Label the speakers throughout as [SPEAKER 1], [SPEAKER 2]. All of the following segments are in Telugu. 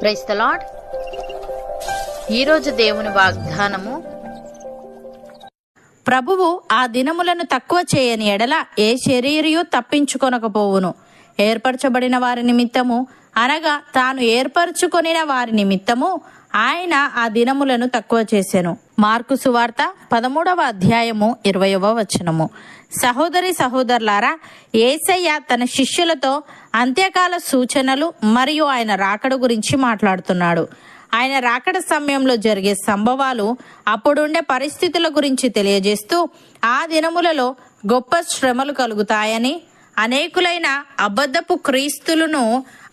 [SPEAKER 1] ప్రైస్ ద లాడ్ ఈరోజు దేవుని వాగ్దానము
[SPEAKER 2] ప్రభువు ఆ దినములను తక్కువ చేయని ఎడల ఏ శరీరయు తప్పించుకొనకపోవును. ఏర్పరచబడిన వారి నిమిత్తము అనగా తాను ఏర్పరచుకొనిన వారి నిమిత్తము ఆయన ఆ దినములను తక్కువ చేశాను మార్కు సువార్త పదమూడవ అధ్యాయము ఇరవయవ వచనము. సహోదరి సహోదరులారా ఏసయ్య తన శిష్యులతో అంత్యకాల సూచనలు మరియు ఆయన రాకడ గురించి మాట్లాడుతున్నాడు. ఆయన రాకడ సమయంలో జరిగే సంభవాలు అప్పుడుండే పరిస్థితుల గురించి తెలియజేస్తూ ఆ దినములలో గొప్ప శ్రమలు కలుగుతాయని అనేకులైన అబద్ధపు క్రీస్తులను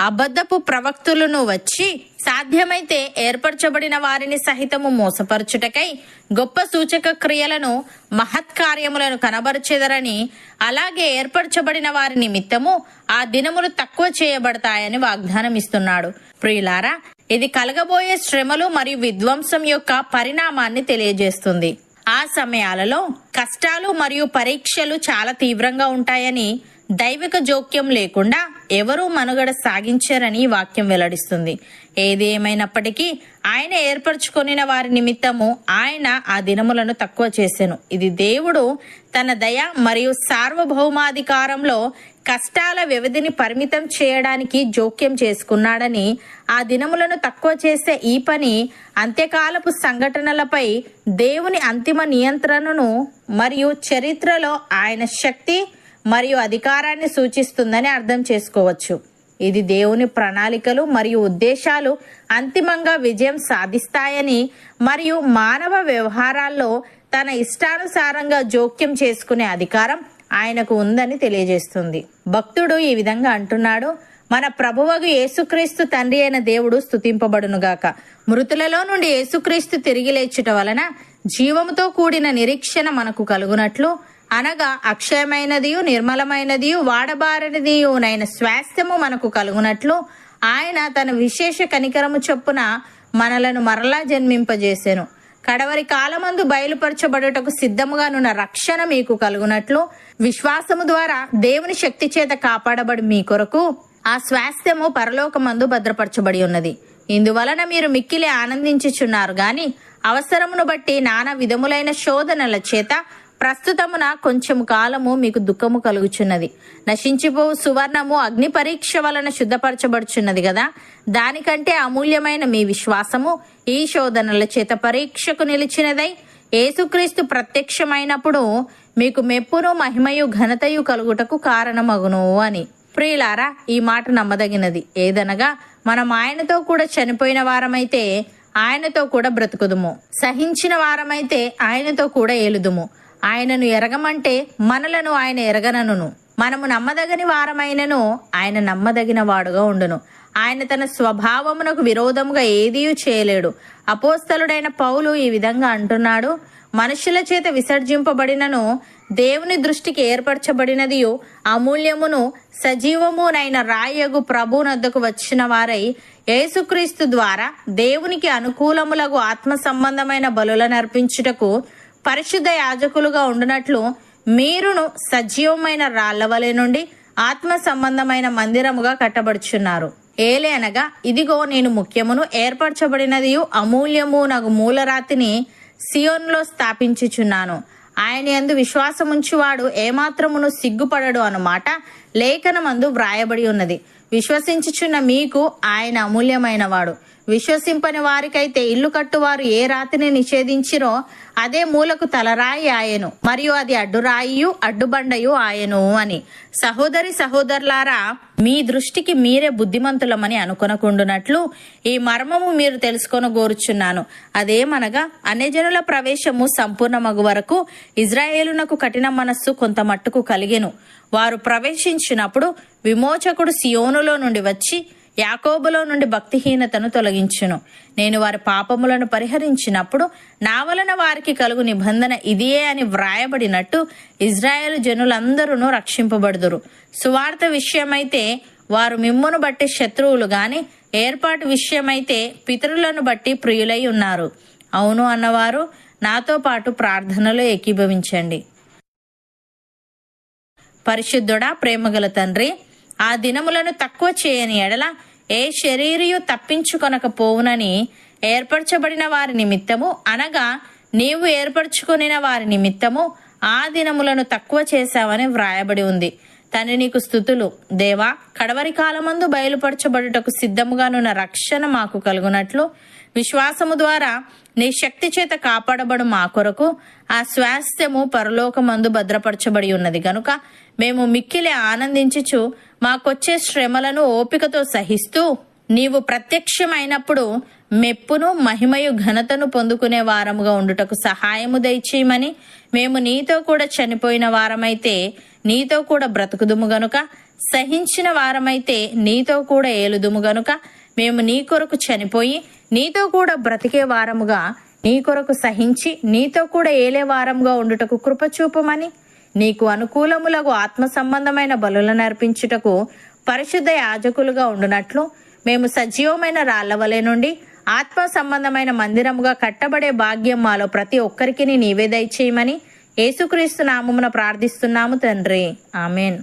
[SPEAKER 2] అబద్ధపు ప్రవక్తులను వచ్చి సాధ్యమైతే ఏర్పరచబడిన వారిని సహితము మోసపరచుటకై గొప్ప సూచక క్రియలను మహత్కార్యములను కనబరచెదరని అలాగే ఏర్పరచబడిన వారి నిమిత్తము ఆ దినములు తక్కువ చేయబడతాయని వాగ్దానం ఇస్తున్నాడు ప్రియులారా ఇది కలగబోయే శ్రమలు మరియు విధ్వంసం యొక్క పరిణామాన్ని తెలియజేస్తుంది. ఆ సమయాలలో కష్టాలు మరియు పరీక్షలు చాలా తీవ్రంగా ఉంటాయని దైవిక జోక్యం లేకుండా ఎవరూ మనుగడ సాగించారని వాక్యం వెల్లడిస్తుంది. ఏది ఏమైనప్పటికీ ఆయన ఏర్పరచుకొనిన వారి నిమిత్తము ఆయన ఆ దినములను తక్కువ చేసెను. ఇది దేవుడు తన దయ మరియు సార్వభౌమాధికారంలో కష్టాల వ్యవధిని పరిమితం చేయడానికి జోక్యం చేసుకున్నాడని ఆ దినములను తక్కువ చేసే ఈ పని అంత్యకాలపు సంఘటనలపై దేవుని అంతిమ నియంత్రణను మరియు చరిత్రలో ఆయన శక్తి మరియు అధికారాన్ని సూచిస్తుందని అర్థం చేసుకోవచ్చు. ఇది దేవుని ప్రణాళికలు మరియు ఉద్దేశాలు అంతిమంగా విజయం సాధిస్తాయని మరియు మానవ వ్యవహారాల్లో తన ఇష్టానుసారంగా జోక్యం చేసుకునే అధికారం ఆయనకు ఉందని తెలియజేస్తుంది. భక్తుడు ఈ విధంగా అంటున్నాడు మన ప్రభువగు యేసుక్రీస్తు తండ్రి అయిన దేవుడు స్థుతింపబడునుగాక మృతులలో నుండి యేసుక్రీస్తు తిరిగి లేచుట వలన జీవముతో కూడిన నిరీక్షణ మనకు కలుగునట్లు అనగా అక్షయమైనదియు నిర్మలమైనదియు వాడబారనిదియు నైన స్వాస్థ్యము మనకు కలుగునట్లు ఆయన తన విశేష కనికరము చొప్పున మనలను మరలా జన్మింపజేసెను. కడవరి కాలమందు బయలుపరచబడుటకు సిద్ధముగానున్న రక్షణ మీకు కలుగునట్లు విశ్వాసము ద్వారా దేవుని శక్తి చేత కాపాడబడి మీ కొరకు ఆ స్వాస్థ్యము పరలోకమందు భద్రపరచబడి ఉన్నది. ఇందువలన మీరు మిక్కిలి ఆనందించుచున్నారు గాని అవసరమును బట్టి నానా విధములైన శోధనల చేత ప్రస్తుతమున కొంచెం కాలము మీకు దుఃఖము కలుగుచున్నది. నశించిపో సువర్ణము అగ్ని పరీక్ష వలన శుద్ధపరచబడుచున్నది కదా దానికంటే అమూల్యమైన మీ విశ్వాసము ఈ శోధనల చేత పరీక్షకు నిలిచినదై యేసుక్రీస్తు ప్రత్యక్షమైనప్పుడు మీకు మెప్పును మహిమయు ఘనతయు కలుగుటకు కారణమగును అని. ప్రియులారా ఈ మాట నమ్మదగినది. ఏదనగా మనం ఆయనతో కూడా చనిపోయిన వారమైతే ఆయనతో కూడా బ్రతుకుదుము. సహించిన వారమైతే ఆయనతో కూడా ఏలుదుము. ఆయనను ఎరగమంటే మనలను ఆయన ఎరగనను మనము నమ్మదగని వారమైనను ఆయన నమ్మదగిన వాడుగా ఉండును. ఆయన తన స్వభావమునకు విరోధముగా ఏదీ చేయలేడు. అపోస్తలుడైన పౌలు ఈ విధంగా అంటున్నాడు మనుషుల చేత విసర్జింపబడినను దేవుని దృష్టికి ఏర్పరచబడినదియు అమూల్యమును సజీవమునైన రాయగు ప్రభునద్దకు వచ్చిన వారై యేసుక్రీస్తు ద్వారా దేవునికి అనుకూలములకు ఆత్మ సంబంధమైన బలులను అర్పించుటకు పరిశుద్ధ యాజకులుగా ఉండునట్లు మీరును సజీవమైన రాళ్ళవలె నుండి ఆత్మ సంబంధమైన మందిరముగా కట్టబడుచున్నారు. ఏలే అనగా ఇదిగో నేను ముఖ్యమును ఏర్పరచబడినది అమూల్యము నగు మూలరాతిని సియోన్లో స్థాపించుచున్నాను. ఆయన ఎందు విశ్వాసముంచువాడు ఏమాత్రమును సిగ్గుపడడు అన్నమాట లేఖనమందు వ్రాయబడి ఉన్నది. విశ్వసించుచున్న మీకు ఆయన అమూల్యమైన వాడు విశ్వసింపని వారికైతే ఇల్లు కట్టువారు ఏ రాతిని నిషేధించినో అదే మూలకు తలరాయి ఆయను. మరియు అది అడ్డురాయియు అడ్డుబండయు ఆయను అని. సహోదరి సహోదరులారా మీ దృష్టికి మీరే బుద్ధిమంతులమని అనుకొనకుండునట్లు ఈ మర్మము మీరు తెలుసుకొని గోరుచున్నాను అదేమనగా అన్యజనుల ప్రవేశము సంపూర్ణమగు వరకు ఇజ్రాయేలునకు కఠిన మనస్సు కొంత మట్టుకు కలిగెను. వారు ప్రవేశించినప్పుడు విమోచకుడు సియోనులో నుండి వచ్చి యాకోబులో నుండి భక్తిహీనతను తొలగించును. నేను వారి పాపములను పరిహరించినప్పుడు నా వలన వారికి కలుగు నిబంధన ఇదియే అని వ్రాయబడినట్టు ఇజ్రాయేల్ జనులందరూ రక్షింపబడుదురు. సువార్త విషయమైతే వారు మిమ్మును బట్టి శత్రువులు గాని ఏర్పాటు విషయమైతే పితరులను బట్టి ప్రియులై ఉన్నారు. అవును అన్నవారు నాతో పాటు ప్రార్థనలో ఏకీభవించండి. పరిశుద్ధుడా ప్రేమగల తండ్రి ఆ దినములను తక్కువ చేయని ఎడల ఏ శరీరయు తప్పించుకొనకపోవునని ఏర్పరచబడిన వారి నిమిత్తము అనగా నీవు ఏర్పరచుకొనిన వారి నిమిత్తము ఆ దినములను తక్కువ చేశావని వ్రాయబడి ఉంది. తండ్రి నీకు స్థుతులు. దేవా కడవరి కాలమందు బయలుపరచబడుటకు సిద్ధముగానున్న రక్షణ మాకు కలుగునట్లు విశ్వాసము ద్వారా నీ శక్తి చేత కాపాడబడు మా కొరకు ఆ స్వాస్థ్యము పరలోకమందు భద్రపరచబడి ఉన్నది. గనుక మేము మిక్కిలి ఆనందించుచు మాకొచ్చే శ్రమలను ఓపికతో సహిస్తూ నీవు ప్రత్యక్షమైనప్పుడు మెప్పును మహిమయు ఘనతను పొందుకునే వారముగా ఉండుటకు సహాయము దయచేయమని మేము నీతో కూడా చనిపోయిన వారమైతే నీతో కూడా బ్రతుకుదుము గనుక. సహించిన వారమైతే నీతో కూడా ఏలుదుము గనుక. మేము నీ కొరకు చనిపోయి నీతో కూడా బ్రతికే వారముగా నీ కొరకు సహించి నీతో కూడా ఏలే వారముగా ఉండుటకు కృపచూపమని నీకు అనుకూలములకు ఆత్మ సంబంధమైన బలులను అర్పించుటకు పరిశుద్ధ యాజకులుగా ఉండునట్లు మేము సజీవమైన రాళ్ళవలే నుండి ఆత్మ సంబంధమైన మందిరముగా కట్టబడే భాగ్యం మాలో ప్రతి ఒక్కరికి నీవే దయచేయమని యేసుక్రీస్తు నామమున ప్రార్థిస్తున్నాము తండ్రి. ఆమెన్.